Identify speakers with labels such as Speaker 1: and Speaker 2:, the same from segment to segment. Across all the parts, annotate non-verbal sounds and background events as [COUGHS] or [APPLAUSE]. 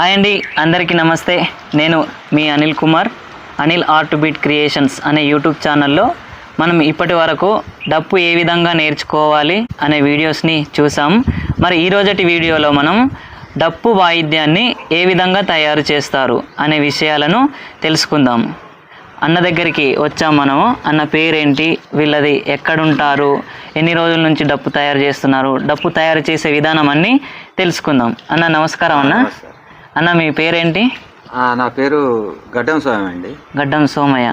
Speaker 1: Hi అండి అందరికీ నమస్తే. నేను మీ Anil Kumar Anil art beat creations అనే యూట్యూబ్ ఛానల్లో మనం ఇప్పటి వరకు డప్పు ఏ విధంగా నేర్చుకోవాలి అనే వీడియోస్ని చూసాం. మరి ఈ రోజటి వీడియోలో మనం డప్పు వాయిద్యాన్ని ఏ విధంగా తయారు చేస్తారు అనే విషయాలను తెలుసుకుందాం. అన్న దగ్గరికి వచ్చాం మనము. అన్న పేరేంటి? వీళ్ళది ఎక్కడుంటారు? ఎన్ని రోజుల నుంచి డప్పు తయారు చేస్తున్నారు? డప్పు తయారు చేసే విధానం అన్నీ తెలుసుకుందాం. అన్న నమస్కారం అన్న. అన్న మీ పేరేంటి?
Speaker 2: నా పేరు గడ్డం స్వామి అండి.
Speaker 1: గడ్డం సోమయ్య.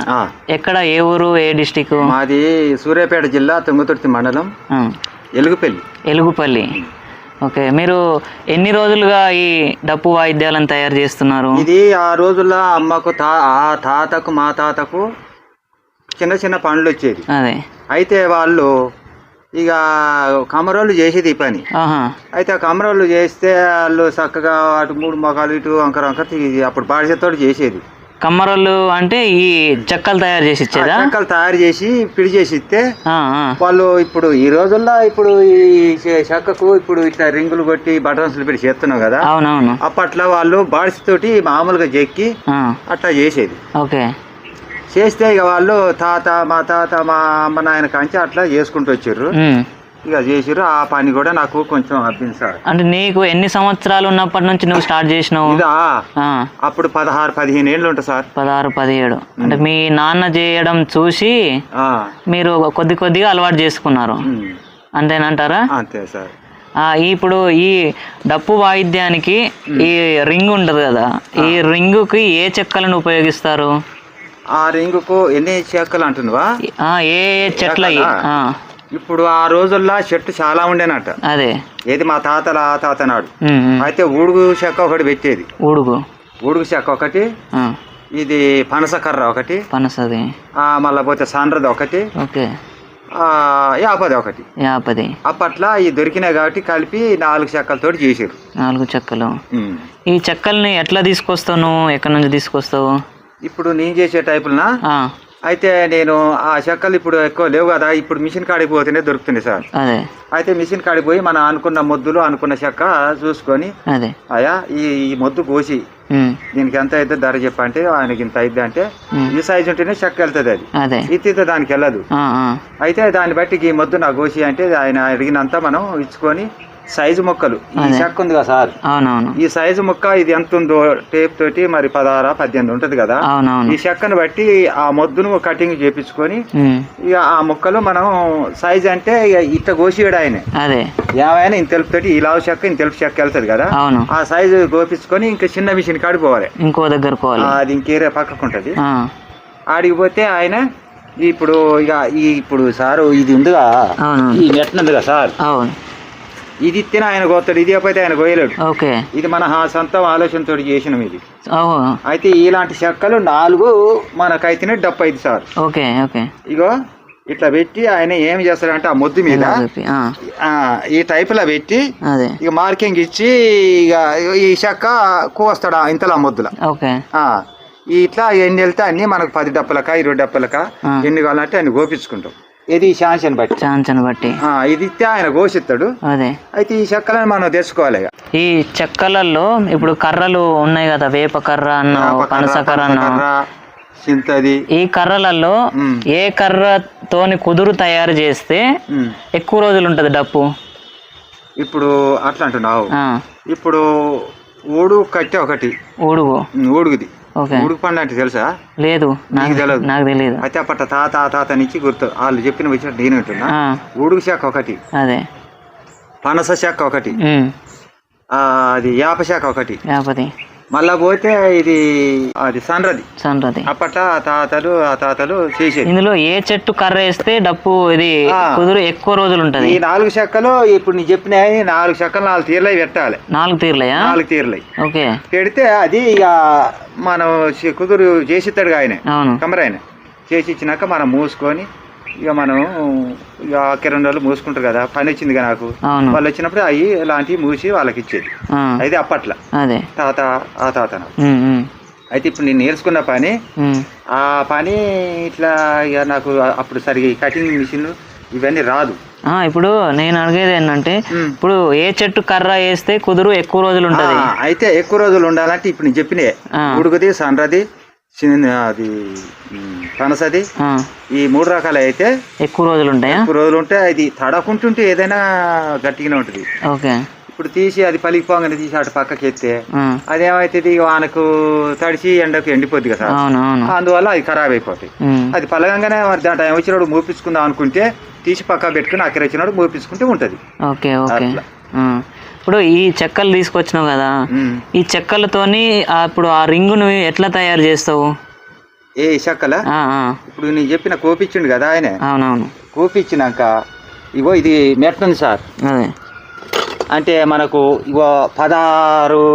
Speaker 1: ఎక్కడ ఏ ఊరు ఏ డిస్టిక్?
Speaker 2: మాది సూర్యాపేట జిల్లా తుంగతుర్తి మండలం ఎలుగుపల్లి.
Speaker 1: ఎలుగుపల్లి. ఓకే మీరు ఎన్ని రోజులుగా ఈ డప్పు వాయిద్యాలను తయారు చేస్తున్నారు?
Speaker 2: ఇది ఆ రోజుల్లో అమ్మకు తా ఆ తాతకు మా తాతకు చిన్న చిన్న పనులు వచ్చేది.
Speaker 1: అదే.
Speaker 2: అయితే వాళ్ళు ఇక కమరోళ్ళు చేసేది ఈ పని. అయితే ఆ కమరోళ్ళు చేస్తే వాళ్ళు చక్కగా అటు మూడు మొఖాలు ఇటు వంకర ఇది అప్పుడు బాడిసతో చేసేది.
Speaker 1: కమ్మరోళ్ళు అంటే ఈ చెక్కలు తయారు చేసి ఇచ్చేదా?
Speaker 2: చెక్కలు తయారు చేసి పిడి చేసి ఇస్తే. వాళ్ళు ఇప్పుడు ఈ రోజుల్లో ఇప్పుడు ఈ చెక్కకు ఇప్పుడు ఇట్లా రింగులు కొట్టి బటన్స్ పెట్టి చేస్తున్నాం కదా?
Speaker 1: అవునవును.
Speaker 2: అప్పట్లో వాళ్ళు బాడిస్ తోటి మామూలుగా చెక్కి అట్లా చేసేది.
Speaker 1: ఓకే.
Speaker 2: చేస్తే ఇక వాళ్ళు తాత మా తాత మా అమ్మ నాయన కాంచి అట్లా చేసుకుంటూ వచ్చారు. ఇక చేసిర్రు. ఆ పని కూడా నాకు కొంచెం అభ్యంసారు
Speaker 1: అంటే నీకు ఎన్ని సంవత్సరాలు ఉన్నప్పటి నుంచి నువ్వు స్టార్ట్ చేసినావు?
Speaker 2: ఇదా? అప్పుడు పదహారు పదిహేను ఏళ్ళు ఉంటుంది సార్.
Speaker 1: పదహారు పదిహేడు. అంటే మీ నాన్న చేయడం చూసి మీరు కొద్ది కొద్దిగా అలవాటు చేసుకున్నారు. అంతేనంటారా?
Speaker 2: అంతే సార్.
Speaker 1: ఇప్పుడు ఈ డప్పు వాయిద్యానికి ఈ రింగ్ ఉంటుంది కదా. ఈ రింగుకి ఏ చెక్కలను ఉపయోగిస్తారు?
Speaker 2: ఆ రింగుకు ఎన్ని చెక్కలు అంటున్నావా?
Speaker 1: ఏ చెట్ల
Speaker 2: ఇప్పుడు ఆ రోజుల్లో చెట్టు చాలా ఉండేనట.
Speaker 1: అదే.
Speaker 2: ఏది మా తాతల ఆ తాత నాడు. అయితే ఊడుగు చెక్క ఒకటి పెట్టేది.
Speaker 1: ఉడుగు
Speaker 2: ఊడుగు చెక్క ఒకటి ఇది పనసకర్ర ఒకటి
Speaker 1: పనసది.
Speaker 2: ఆ, మళ్ళా పోతే సాండ్రది ఒకటి
Speaker 1: ఓకే.
Speaker 2: ఆ, యాపది ఒకటి.
Speaker 1: యాపది.
Speaker 2: అప్పట్లో ఈ దొరికినాయి కాబట్టి కలిపి నాలుగు చెక్కలతోటి చేసారు
Speaker 1: నాలుగు చెక్కలు. ఈ చెక్కల్ని ఎట్లా తీసుకొస్తావు నువ్వు ఎక్కడి నుంచి తీసుకొస్తావు?
Speaker 2: ఇప్పుడు నేను చేసే టైపులనా? అయితే నేను ఆ చెక్కలు ఇప్పుడు ఎక్కువ లేవు కదా ఇప్పుడు మిషన్ కాడికి పోతేనే దొరుకుతుంది సార్. అయితే మిషన్ కాడికి పోయి మనం అనుకున్న మొద్దులు అనుకున్న చెక్క చూసుకొని
Speaker 1: అదే.
Speaker 2: అయా ఈ ఈ మొద్దు కోసి దీనికి ఎంత అయితే ధర చెప్పంటే ఆయనకి ఇంత అయితే అంటే. ఈ సైజు ఉంటేనే చెక్క వెళ్తుంది అది. ఇత్తితే దానికి వెళ్ళదు. అయితే దాన్ని బట్టి ఈ మొద్దు నా గోసి అంటే ఆయన అడిగినంత మనం ఇచ్చుకొని సైజు మొక్కలు. ఈ. చెక్క ఉంది కదా సార్?
Speaker 1: అవునవును.
Speaker 2: ఈ సైజు మొక్క ఇది ఎంత ఉందో టేప్ తోటి మరి పదహార పద్దెనిమిది ఉంటది కదా?
Speaker 1: అవునవును.
Speaker 2: ఈ చెక్కను బట్టి ఆ మొద్దును కటింగ్ చేపించుకొని ఇక ఆ మొక్కలు మనం సైజ్ అంటే ఇట్ట కోసియడు ఆయన.
Speaker 1: అదే.
Speaker 2: ఏమైనా ఇంత తెలుపుతోటి ఈ లావు చెక్క ఇంత తెలుపు చెక్క వెళ్తుంది కదా?
Speaker 1: అవును.
Speaker 2: ఆ సైజు గోపించుకొని ఇంకా చిన్న మిషన్ కాడికి పోవాలి.
Speaker 1: ఇంకో దగ్గర పోవాలి.
Speaker 2: అది ఇంకేరే పక్కకు ఉంటది. ఆడికి పోతే ఆయన ఇప్పుడు ఇక ఈ ఇప్పుడు సారు ఇది ఉందిగా? ఈ నెట్ ఉందిగా సార్?
Speaker 1: అవును.
Speaker 2: ఇది ఇస్తేనే ఆయన కోస్తాడు ఇది అయిపోతే ఆయన కోయలేడు.
Speaker 1: ఓకే.
Speaker 2: ఇది మన ఆ సొంత ఆలోచనతో చేసినాం ఇది. అయితే ఇలాంటి చెక్కలు నాలుగు మనకైతేనే డప్పు అయింది సార్
Speaker 1: ఓకే ఓకే.
Speaker 2: ఇగో ఇట్లా పెట్టి ఆయన ఏం చేస్తాడంటే ఆ మొద్దు మీద ఈ టైపులో పెట్టి
Speaker 1: అదే.
Speaker 2: ఇక మార్కింగ్ ఇచ్చి ఇక ఈ చెక్క కోస్తాడు ఇంతలో ఆ మొద్దుల ఇట్లా ఎన్ని వెళ్తే అన్ని మనకు పది డప్పలక ఇరవై డప్పలక. ఎన్ని కావాలంటే అన్ని గోపించుకుంటాం ఇది శాంక్షన్ బట్టి.
Speaker 1: ఛాన్సన్ బట్టి.
Speaker 2: ఇది ఇస్తే ఆయన గోసిస్తాడు
Speaker 1: అదే.
Speaker 2: అయితే ఈ చెక్కలను మనం తెచ్చుకోవాలి.
Speaker 1: ఈ చెక్కలలో ఇప్పుడు కర్రలు ఉన్నాయి కదా వేప కర్ర
Speaker 2: కర్ర,
Speaker 1: పనస కర్ర
Speaker 2: చింతది.
Speaker 1: ఈ కర్రలలో. ఏ కర్రతోని కుదురు తయారు చేస్తే. ఎక్కువ రోజులు ఉంటుంది డప్పు?
Speaker 2: ఇప్పుడు అట్లా అంటున్నావు. ఇప్పుడు ఊడు కట్టె ఒకటి.
Speaker 1: ఊడుగు
Speaker 2: ఊడుగుది ఊడుగు పండు అంటే తెలుసా?
Speaker 1: లేదు నాకు
Speaker 2: తెలియదు.
Speaker 1: నాకు తెలియదు
Speaker 2: అయితే అప్పట తాత తాత నుంచి గుర్తు వాళ్ళు చెప్పిన వచ్చినట్టు నేను ఉంటున్నా
Speaker 1: ఆ,
Speaker 2: ఊడుగు శాఖ ఒకటి.
Speaker 1: అదే.
Speaker 2: పనస శాఖ ఒకటి. అది యాప శాఖ ఒకటి.
Speaker 1: లేకపోతే
Speaker 2: మళ్ళా పోతే ఇది అది సండ్రది
Speaker 1: సంతది
Speaker 2: అప్పట ఆ తాతలు ఆ తాతలు చేసేది.
Speaker 1: ఇందులో ఏ చెట్టు కర్ర వేస్తే డప్పు ఇది. కుదురు ఎక్కువ రోజులు ఉంటది?
Speaker 2: ఈ నాలుగు చెక్కలు ఇప్పుడు నీ చెప్పిన నాలుగు చెక్కలు నాలుగు తీర్లై పెట్టాలి.
Speaker 1: నాలుగు తీర్లయా
Speaker 2: నాలుగు తీర్లై.
Speaker 1: ఓకే.
Speaker 2: పెడితే అది ఇక మనం కుదురు చేసిస్తాడు ఆయన.
Speaker 1: అవును.
Speaker 2: కమర ఆయన చేసి ఇచ్చినాక మనం మూసుకొని ఇక మనం ఇక రెండు రోజులు మూసుకుంటారు కదా పని వచ్చింది కదా నాకు.
Speaker 1: అవును.
Speaker 2: వాళ్ళు వచ్చినప్పుడు అవి ఇలాంటివి మూసి వాళ్ళకి ఇచ్చేది.
Speaker 1: ఆ,
Speaker 2: అయితే అప్పట్లో.
Speaker 1: అదే.
Speaker 2: తాత ఆ తాత నాకు.
Speaker 1: ఉమ్, ఉమ్,
Speaker 2: అయితే ఇప్పుడు నేను నేర్చుకున్న పని
Speaker 1: ఉమ్,
Speaker 2: ఆ పని ఇట్లా ఇక నాకు అప్పుడు సరిగా కటింగ్ మిషన్ ఇవన్నీ రాదు.
Speaker 1: ఆ, ఇప్పుడు నేను అడిగేది ఏంటంటే
Speaker 2: ఉమ్.
Speaker 1: ఇప్పుడు ఏ చెట్టు కర్ర వేస్తే కుదురు ఎక్కువ రోజులు ఉంటది?
Speaker 2: ఆ, అయితే ఎక్కువ రోజులు ఉండాలంటే ఇప్పుడు నేను చెప్పినే
Speaker 1: ఆ.
Speaker 2: ఉడుకుది సండ్రది చిన్న అది పనసది. ఈ మూడు రకాలు అయితే
Speaker 1: ఎక్కువ రోజులు ఉంటాయా?
Speaker 2: ఎక్కువ రోజులు ఉంటే అది తడకుంటుంటే ఏదైనా గట్టిగానే ఉంటుంది.
Speaker 1: ఓకే.
Speaker 2: ఇప్పుడు తీసి అది పలికిపోగానే తీసి అటు పక్కకి ఎత్తే
Speaker 1: ఆ,
Speaker 2: అదేమవుతుంది వానకు తడిచి ఎండకు ఎండిపోద్ది కదా. అందువల్ల అది ఖరాబ్ అయిపోతాయి. అది పలగంగానే మరి దాని టైం వచ్చినప్పుడు మూపించుకుందాం అనుకుంటే తీసి పక్క పెట్టుకుని అక్కడ వచ్చినప్పుడు మూపించుకుంటే ఉంటుంది.
Speaker 1: Okay okay. ఇప్పుడు ఈ చెక్కలు తీసుకొచ్చినావు కదా ఈ చెక్కలతోని ఆ, ఇప్పుడు ఆ రింగును ఎట్లా తయారు చేస్తావు?
Speaker 2: ఏ చెక్కల? ఇప్పుడు నేను చెప్పిన కోపిచ్చిండు కదా ఆయన?
Speaker 1: అవునవును.
Speaker 2: కోపిచ్చినాక ఇగో ఇది మెట్ ఉంది సార్.
Speaker 1: అదే.
Speaker 2: అంటే మనకు ఇగో పదహారు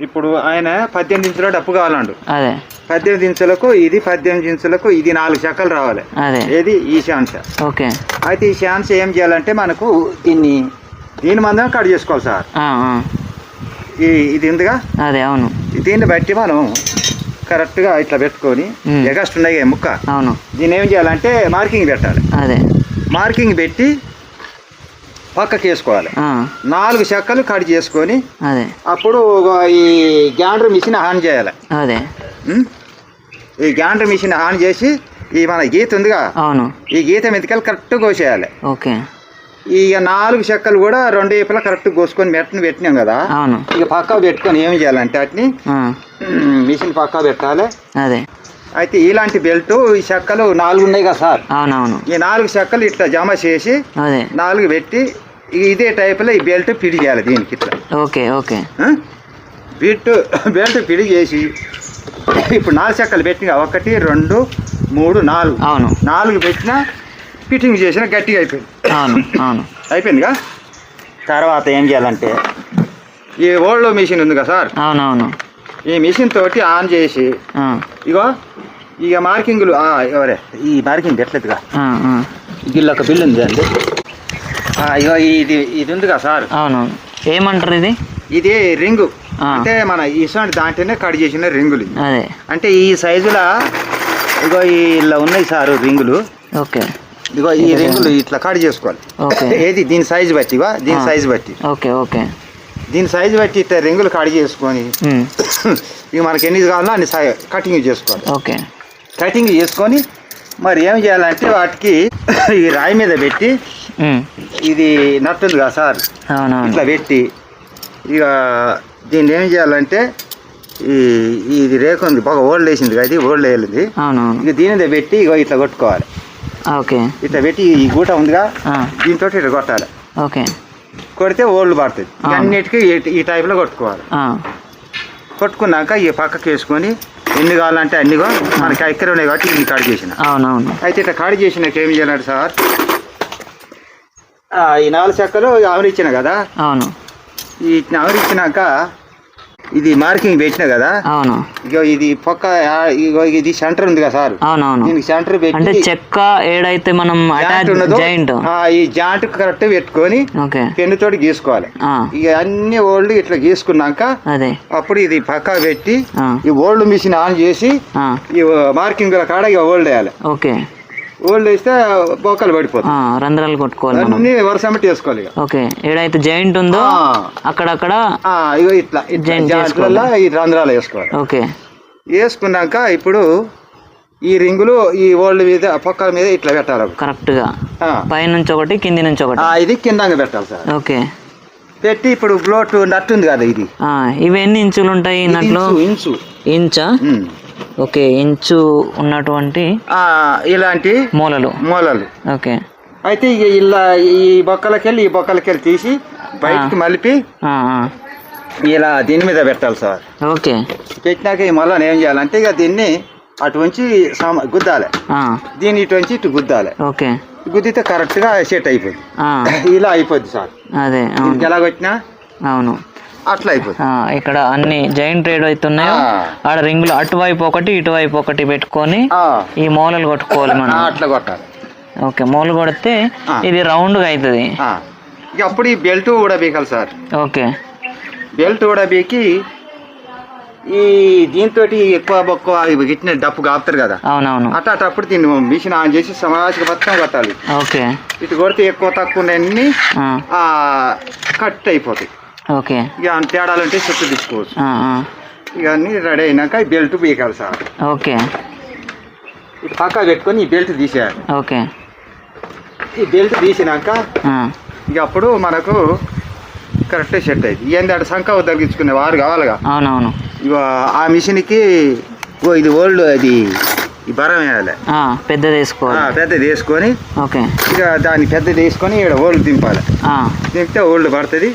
Speaker 2: ఇప్పుడు ఆయన పద్దెనిమిది ఇంచుల డప్పు కావాలండు.
Speaker 1: అదే.
Speaker 2: పద్దెనిమిది ఇంచులకు ఇది పద్దెనిమిది ఇంచులకు ఇది నాలుగు చెక్కలు రావాలి. ఏది? ఈ ఛాన్స్
Speaker 1: ఓకే.
Speaker 2: అయితే ఈ ఛాన్స్ ఏం చేయాలంటే మనకు దీన్ని దీని మందం కట్ చేసుకోవాలి సార్. ఈ ఇది ఉందిగా
Speaker 1: అదే అవును.
Speaker 2: దీన్ని బట్టి మనం కరెక్ట్గా ఇట్లా పెట్టుకొని. ఎగస్ట్ ఉన్నాయి ముక్క.
Speaker 1: అవును.
Speaker 2: దీన్ని ఏం చేయాలంటే మార్కింగ్ పెట్టాలి.
Speaker 1: అదే.
Speaker 2: మార్కింగ్ పెట్టి పక్కకి వేసుకోవాలి. నాలుగు చెక్కలు కట్ చేసుకొని
Speaker 1: అదే.
Speaker 2: అప్పుడు ఈ గ్యాండర్ మిషన్ ఆన్ చేయాలి.
Speaker 1: అదే?
Speaker 2: ఈ గ్యాండర్ మిషన్ ఆన్ చేసి ఈ మన గీత ఉందిగా?
Speaker 1: అవును.
Speaker 2: ఈ గీత మెతికలు కరెక్ట్ కోసేయాలి.
Speaker 1: ఓకే.
Speaker 2: ఇక నాలుగు చెక్కలు కూడా రెండు వైపులా కరెక్ట్ కోసుకొని మెట్టని పెట్టినాం కదా?
Speaker 1: అవును.
Speaker 2: ఇక పక్క పెట్టుకొని ఏం చేయాలంటే వాటిని మిషన్ పక్క పెట్టాలి.
Speaker 1: అదే.
Speaker 2: అయితే ఇలాంటి బెల్ట్ ఈ చెక్కలు నాలుగు ఉన్నాయి కదా సార్?
Speaker 1: అవునవును.
Speaker 2: ఈ నాలుగు చెక్కలు ఇట్లా జమ చేసి
Speaker 1: అదే.
Speaker 2: నాలుగు పెట్టి ఇదే టైపులో ఈ బెల్ట్ పిడి చేయాలి దీనికి ఇట్లా.
Speaker 1: Okay okay?
Speaker 2: బిట్ బెల్ట్ పిడి చేసి ఇప్పుడు నాలుగు చెక్కలు పెట్టిన ఒకటి రెండు మూడు నాలుగు.
Speaker 1: అవును.
Speaker 2: నాలుగు పెట్టినా ఫిట్టింగ్ చేసిన గట్టిగా అయిపోయింది.
Speaker 1: అవును అవును.
Speaker 2: అయిపోయిందిగా? తర్వాత ఏం చేయాలంటే ఈ ఓల్డ్ మిషన్ ఉంది కదా సార్?
Speaker 1: అవునవును.
Speaker 2: ఈ మిషన్ తోటి ఆన్ చేసి ఇగో ఇక మార్కింగ్లు ఎవరే ఈ మార్కింగ్ పెట్టలేదుగా. గిల్ల ఒక బిల్లు ఉంది అండి. ఇగో ఇది ఇది ఉంది కదా సార్?
Speaker 1: అవునవును ఏమంటారు ఇది?
Speaker 2: ఇది రింగు. అంటే మన ఇటువంటి దాంట్లోనే కట్ చేసిన రింగులు ఇవి.
Speaker 1: అదే.
Speaker 2: అంటే ఈ సైజులా ఇగో ఇలా ఉన్నాయి సార్ రింగులు.
Speaker 1: ఓకే.
Speaker 2: ఇగో ఈ రింగులు ఇట్లా కట్ చేసుకోవాలి. [LAUGHS] ఏది? దీని సైజు బట్టి ఇగో దీని. సైజు బట్టి.
Speaker 1: Okay okay.
Speaker 2: దీని సైజు బట్టి ఇట్లా రింగులు కట్ చేసుకొని [COUGHS] ఇక మనకి ఎన్ని కావాలో అన్ని సై- కటింగ్ చేసుకోవాలి.
Speaker 1: ఓకే.
Speaker 2: కటింగ్ చేసుకొని మరి ఏం చేయాలంటే వాటికి [COUGHS] ఈ రాయి మీద పెట్టి ఇది నట్టు ఉంది కదా సార్? ఇట్లా పెట్టి ఇక దీన్ని ఏం చేయాలంటే ఈ ఇది రేఖ ఉంది బాగా ఓల్డ్ వేసింది కదా ఇది ఓల్డ్ వేయాలి
Speaker 1: అవునవును.
Speaker 2: ఇక దీని పెట్టి ఇగో ఇట్లా కొట్టుకోవాలి.
Speaker 1: ఓకే.
Speaker 2: ఇట్లా పెట్టి ఈ గూట ఉందిగా దీంతో ఇట్లా కొట్టాలి.
Speaker 1: ఓకే.
Speaker 2: కొడితే ఓల్డ్ పడుతుంది. అన్నిటికీ ఈ- టైప్లో కొట్టుకోవాలి. కొట్టుకున్నాక ఈ పక్కకి వేసుకొని ఎన్ని కావాలంటే అన్నిగో మనకి ఎక్కడ ఉన్నాయి కాబట్టి ఇన్ని కాడి చేసిన.
Speaker 1: అవునవును.
Speaker 2: అయితే ఇట్లా కాడి చేసినాక ఏం చేయాలంటే సార్ ఈ నాలుగు చెక్కలు ఆవరించిన కదా
Speaker 1: అవును.
Speaker 2: ఈ ఆవరించినాక ఇది మార్కింగ్ పెట్టిన కదా?
Speaker 1: అవును.
Speaker 2: ఇగో ఇది పక్క ఇగో ఇది సెంటర్ ఉంది కదా సార్?
Speaker 1: అవునవును.
Speaker 2: దీనికి సెంటర్
Speaker 1: అంటే చెక్క ఏడైతే మనం
Speaker 2: జాయింట్
Speaker 1: అటాచ్
Speaker 2: ఉన్నదో
Speaker 1: జాయింట్.
Speaker 2: ఆ, ఈ జాయింట్ కరెక్ట్ పెట్టుకొని
Speaker 1: ఓకే.
Speaker 2: పెన్నుతోటి గీసుకోవాలి.
Speaker 1: ఆ,
Speaker 2: ఇక అన్ని ఓల్డ్ ఇట్లా గీసుకున్నాక
Speaker 1: అదే.
Speaker 2: అప్పుడు ఇది పక్క పెట్టి ఈ ఓల్డ్ మిషన్ ఆన్ చేసి ఈ మార్కింగ్ కాడ ఇక ఓల్డ్ వేయాలి.
Speaker 1: ఓకే.
Speaker 2: ఓల్డ్ వేస్తే పడిపోతాయి.
Speaker 1: రంధ్రాలు కొట్టుకోవాలి
Speaker 2: అన్ని వరుసమెట్టి వేసుకోవాలి
Speaker 1: ఓకే ఏడైతే జాయింట్ ఉందో అక్కడక్కడ
Speaker 2: ఇట్లా జాయింట్లలో ఈ రంధ్రాలు వేసుకోవాలి.
Speaker 1: ఓకే.
Speaker 2: వేసుకున్నాక ఇప్పుడు ఈ రింగులు ఈ ఓల్డ్ మీద పక్కల మీద ఇట్లా పెట్టాలి.
Speaker 1: కరెక్ట్గా.
Speaker 2: ఆ.
Speaker 1: పైనుంచి ఒకటి కింది నుంచి ఒకటి.
Speaker 2: ఇది కిందంగా పెట్టాలి సార్.
Speaker 1: ఓకే.
Speaker 2: పెట్టి ఇప్పుడు బ్లోట్ నట్టు ఉంది కదా ఇది.
Speaker 1: ఇవి ఎన్ని ఇంచులు ఉంటాయి నట్లు?
Speaker 2: Inch inch.
Speaker 1: ఓకే ఇంచు ఉన్నటువంటి
Speaker 2: ఇలాంటి
Speaker 1: మూలలు.
Speaker 2: మూలలు.
Speaker 1: ఓకే.
Speaker 2: అయితే ఇలా ఈ బొక్కలకెళ్ళి ఈ బొక్కలకెళ్ళి తీసి బయటికి మలిపి. ఇలా దీని మీద పెట్టాలి సార్.
Speaker 1: ఓకే.
Speaker 2: పెట్టినాక ఈ మొలని ఏం చేయాలంటే ఇక దీన్ని అటు ఉంచి గుద్దాలి.
Speaker 1: ఆ,
Speaker 2: దీన్ని ఇటు ఉంచి ఇటు గుద్దాలి.
Speaker 1: ఓకే.
Speaker 2: గుద్దితే కరెక్ట్గా సెట్ అయిపోయింది. ఇలా అయిపోద్ది సార్.
Speaker 1: అదే
Speaker 2: దీనికి
Speaker 1: అవును.
Speaker 2: ఎలా కొట్టినా
Speaker 1: అవును.
Speaker 2: అట్లా అయిపోద్ది
Speaker 1: ఆ, ఇక్కడ అన్ని జాయింట్ రేడ్ అవుతున్నాయో. ఆడ రింగులు అటువైపు ఒకటి ఇటువైపు ఒకటి పెట్టుకొని ఈ మూలలు కొట్టుకోవాలి మనం.
Speaker 2: అట్లా కొట్టాలి.
Speaker 1: ఓకే మూలు కొడితే. ఇది రౌండ్గా అవుతుంది.
Speaker 2: ఇక అప్పుడు ఈ బెల్ట్ కూడా బీకాలి సార్.
Speaker 1: ఓకే.
Speaker 2: బెల్ట్ కూడా బీకి ఈ దీంతో ఎక్కువ బొక్కువ గిట్టిన డప్పు కాపుతారు కదా.
Speaker 1: అవునవును.
Speaker 2: అట్ట అటప్పుడు దీన్ని మిషన్ ఆన్ చేసి సమాజిక పథకం కొట్టాలి.
Speaker 1: ఓకే.
Speaker 2: ఇటు కొడితే ఎక్కువ తక్కువ
Speaker 1: ఆ,
Speaker 2: కట్ అయిపోతాయి.
Speaker 1: ఓకే.
Speaker 2: ఇక అంత తేడాలు ఉంటే చుట్టూ తీసుకోవచ్చు ఇక అన్నీ రెడీ అయినాక ఈ బెల్ట్ పీకాలి సార్.
Speaker 1: ఓకే.
Speaker 2: ఇటు పక్క పెట్టుకొని ఈ బెల్ట్ తీసేయాలి.
Speaker 1: ఓకే.
Speaker 2: ఈ బెల్ట్ తీసినాక ఇక అప్పుడు మనకు కరెక్ట్ సెట్ అయింది ఏంటంటే సంఖ తగ్గించుకునే వారు కావాలిగా.
Speaker 1: అవునవును.
Speaker 2: ఇక ఆ మిషన్కి ఓ ఇది ఓల్డ్ అది ఈ బరం వేయాలి.
Speaker 1: పెద్దది వేసుకోవాలి.
Speaker 2: పెద్దది వేసుకొని
Speaker 1: ఓకే.
Speaker 2: ఇక దాన్ని పెద్దది వేసుకొని ఇక్కడ ఓల్డ్ దింపాలి. దింపితే ఓల్డ్ పడుతుంది.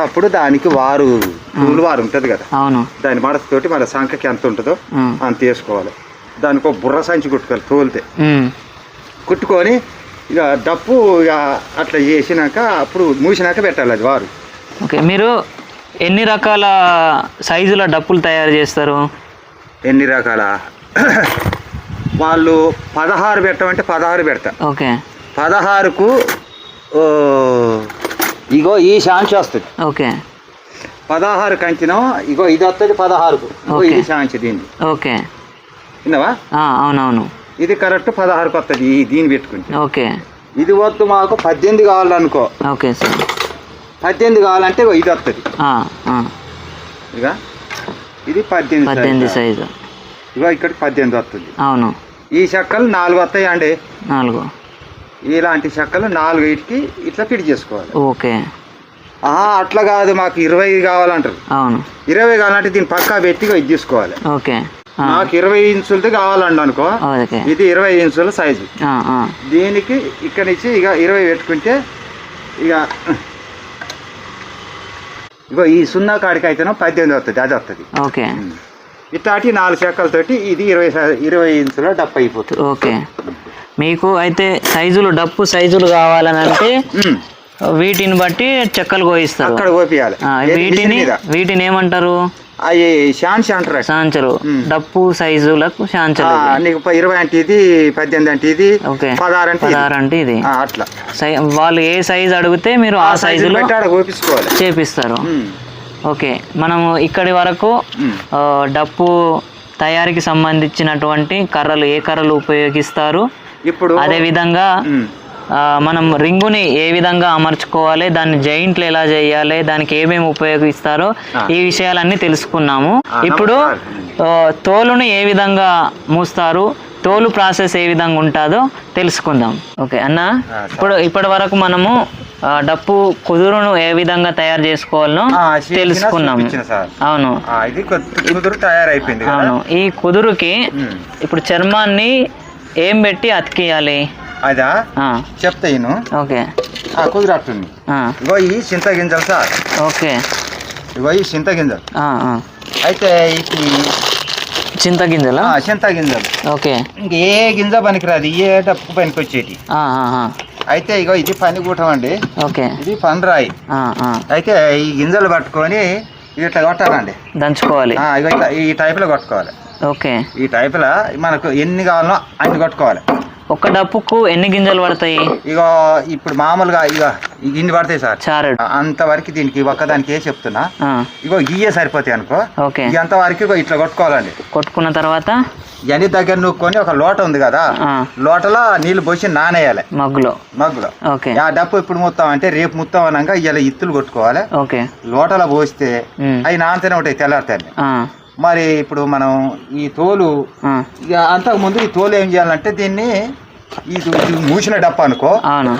Speaker 2: అప్పుడు దానికి వారు పూలు వారు ఉంటుంది కదా.
Speaker 1: అవును.
Speaker 2: దాని మడతతోటి మన సంఖకి ఎంత ఉంటుందో అంత వేసుకోవాలి దానికి ఒక బుర్ర సంచి కుట్టుకోవాలి తోలితే. కుట్టుకొని ఇక డప్పు ఇక అట్లా చేసినాక అప్పుడు మూసినాక పెట్టాలి అది వారు.
Speaker 1: ఓకే మీరు ఎన్ని రకాల సైజుల డప్పులు తయారు చేస్తారు?
Speaker 2: ఎన్ని రకాల? వాళ్ళు పదహారు పెట్టమంటే పదహారు పెడతా.
Speaker 1: ఓకే.
Speaker 2: పదహారుకు ఓ, ఇగో ఈ శాంచి వస్తుంది
Speaker 1: ఓకే.
Speaker 2: పదహారు కంచినం ఇగో ఇది వస్తుంది పదహారుకు. ఇగో. ఇది శాంచి దీన్ని
Speaker 1: ఓకే.
Speaker 2: విన్నావా?
Speaker 1: అవునవును.
Speaker 2: ఇది కరెక్ట్ పదహారుకు వస్తుంది ఈ దీన్ని పెట్టుకుంటే.
Speaker 1: ఓకే.
Speaker 2: ఇది వద్దు మాకు పద్దెనిమిది కావాలనుకో.
Speaker 1: Okay sir.
Speaker 2: పద్దెనిమిది కావాలంటే ఇది వస్తుంది ఇక ఇది పద్దెనిమిది
Speaker 1: పద్దెనిమిది
Speaker 2: సైజు.
Speaker 1: సైజు
Speaker 2: ఇగో ఇక్కడ పద్దెనిమిది వస్తుంది
Speaker 1: అవును.
Speaker 2: ఈ చెక్కలు నాలుగు వస్తాయి అండి?
Speaker 1: నాలుగు.
Speaker 2: ఇలాంటి చెక్కలు నాలుగు ఇటుకి ఇట్లా ఫిట్ చేసుకోవాలి.
Speaker 1: ఓకే.
Speaker 2: అట్లా కాదు మాకు ఇరవై కావాలంటారు.
Speaker 1: అవును.
Speaker 2: ఇరవై కావాలంటే దీన్ని పక్కా పెట్టి ఇది తీసుకోవాలి.
Speaker 1: ఓకే.
Speaker 2: నాకు ఇరవై ఇంచులది కావాలండి అనుకో ఇది ఇరవై ఇంచుల సైజు.
Speaker 1: దీనికి
Speaker 2: ఇక్కడ నుంచి ఇక ఇరవై పెట్టుకుంటే ఇక ఇగో ఈ సున్నా కాడికి అయితేనో పద్దెనిమిది వస్తుంది అది వస్తుంది
Speaker 1: ఓకే.
Speaker 2: ఇట్లాంటి నాలుగు చెక్కలతోటి ఇది ఇరవై ఇరవై ఇంచుల డబ్బు అయిపోతుంది.
Speaker 1: ఓకే. మీకు అయితే సైజులు డప్పు సైజులు కావాలని అంటే. వీటిని బట్టి చెక్కలు కోయిస్తారు.
Speaker 2: అక్కడ ఓపియాలి
Speaker 1: ఆ, వీటిని వీటిని ఏమంటారు?
Speaker 2: అవి షాన్స్ అంటారు.
Speaker 1: డప్పు సైజులకు
Speaker 2: ప- ఇరవై అంటే ఇది పద్దెనిమిది అంటే ఇది
Speaker 1: ఓకే.
Speaker 2: పదహారు అంటే.
Speaker 1: పదహారు అంటే ఇది.
Speaker 2: అట్లా.
Speaker 1: వాళ్ళు ఏ సైజు అడిగితే మీరు ఆ సైజులో చేపిస్తారు. ఓకే. మనము ఇక్కడి వరకు డప్పు తయారీకి సంబంధించినటువంటి కర్రలు ఏ కర్రలు ఉపయోగిస్తారు?
Speaker 2: ఇప్పుడు
Speaker 1: అదే విధంగా మనం రింగుని ఏ విధంగా అమర్చుకోవాలి దాన్ని జైంట్లు ఎలా చేయాలి దానికి ఏమేమి ఉపయోగిస్తారో. ఈ విషయాలన్నీ తెలుసుకున్నాము. ఇప్పుడు తోలుని ఏ విధంగా మూస్తారు తోలు ప్రాసెస్ ఏ విధంగా ఉంటుందో తెలుసుకుందాం. ఓకే అన్న. ఇప్పుడు ఇప్పటి వరకు మనము డప్పు కుదురును ఏ విధంగా తయారు చేసుకోవాలనో
Speaker 2: సార్.
Speaker 1: అవును.
Speaker 2: కుదురు తయారైపోయింది
Speaker 1: అవును. ఈ కుదురుకి. ఇప్పుడు చర్మాన్ని ఏం పెట్టి అతికియాలి?
Speaker 2: అదా? చెప్తా ఈను
Speaker 1: ఓకే.
Speaker 2: ఆ కుదురు అట్టుంది
Speaker 1: ఆ,
Speaker 2: ఇగో ఈ చింత గింజలు సార్.
Speaker 1: ఓకే.
Speaker 2: ఇగో ఈ చింత గింజలు. అయితే ఇది
Speaker 1: చింతగింజలా
Speaker 2: ఆ, చింత గింజలు.
Speaker 1: ఓకే.
Speaker 2: ఇంక ఏ గింజ పనికిరాదు ఏ డప్పు పనికి వచ్చేటి
Speaker 1: ఆ.
Speaker 2: అయితే ఇగో ఇది పని కూటం అండి.
Speaker 1: ఓకే.
Speaker 2: ఇది
Speaker 1: ఆ.
Speaker 2: అయితే ఈ గింజలు పట్టుకొని ఇట్లా కొట్టాలండి.
Speaker 1: దంచుకోవాలి.
Speaker 2: ఇగో ఈ టైపులో కొట్టుకోవాలి.
Speaker 1: ఓకే.
Speaker 2: ఈ టైపులో మనకు ఎన్ని కావాలో అన్ని కొట్టుకోవాలి.
Speaker 1: ఒక డప్పుకు ఎన్ని గింజలు పడతాయి?
Speaker 2: ఇగో ఇప్పుడు మామూలుగా ఇక ఇన్ని పడతాయి సార్.
Speaker 1: చారెడు.
Speaker 2: అంతవరకు దీనికి ఒక్కదానికి ఏ చెప్తున్నా. ఇగో ఇయ్యే సరిపోతాయి అనుకో.
Speaker 1: ఓకే.
Speaker 2: ఇక అంతవరకు ఇగో ఇట్లా కొట్టుకోవాలండి.
Speaker 1: కొట్టుకున్న తర్వాత?
Speaker 2: ఇవన్నీ దగ్గర నూక్కొని ఒక లోట ఉంది కదా లోటలో నీళ్ళు పోసి నానేయాలి.
Speaker 1: మగ్గులో.
Speaker 2: మగ్గులో.
Speaker 1: ఓకే.
Speaker 2: ఆ డప్పు ఇప్పుడు ముత్తాం అంటే రేపు ముత్తాం అనగా ఇలా ఇత్తులు కొట్టుకోవాలి.
Speaker 1: ఓకే.
Speaker 2: లోటలో పోస్తే. అవి నానతనే ఉంటాయి తెల్లారితే
Speaker 1: ఆ,
Speaker 2: మరి ఇప్పుడు మనం ఈ తోలు ఇక అంతకు ముందు ఈ తోలు ఏం చేయాలంటే దీన్ని ఈ ఇది మూసిన డప్ప అనుకో